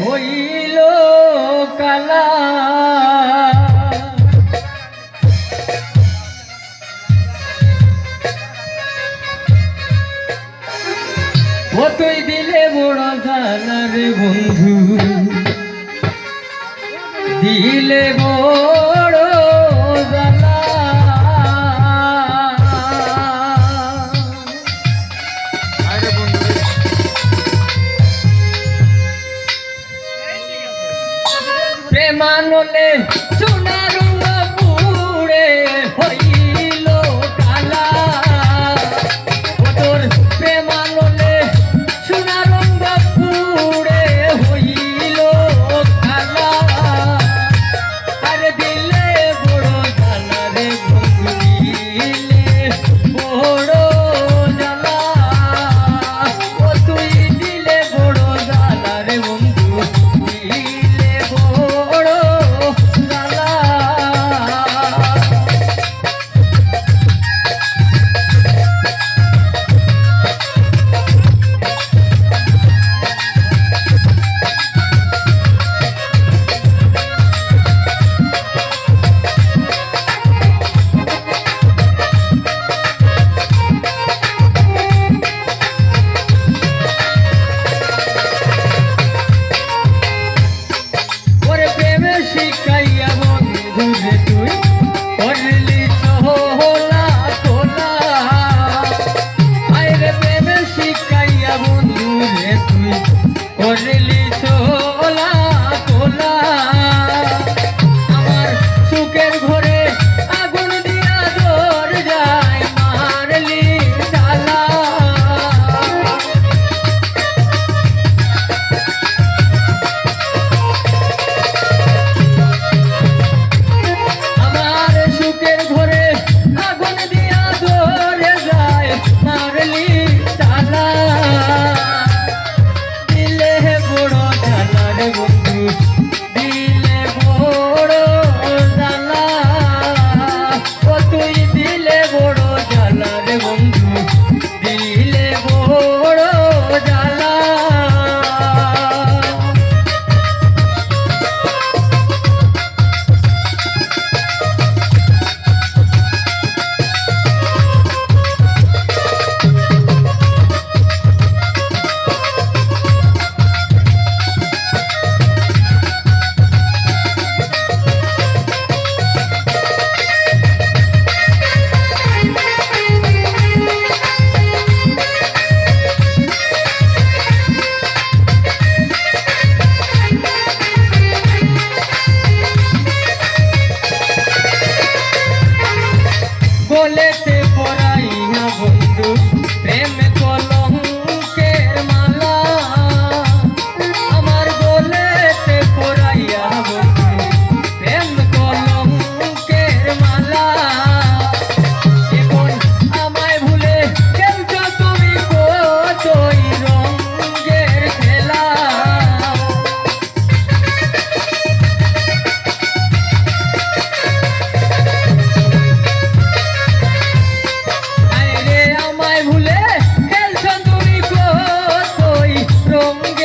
হইল কালা। ও দিলে বড় জানা রে বন্ধু। দিলে বড় hola. বলেছে பொங்க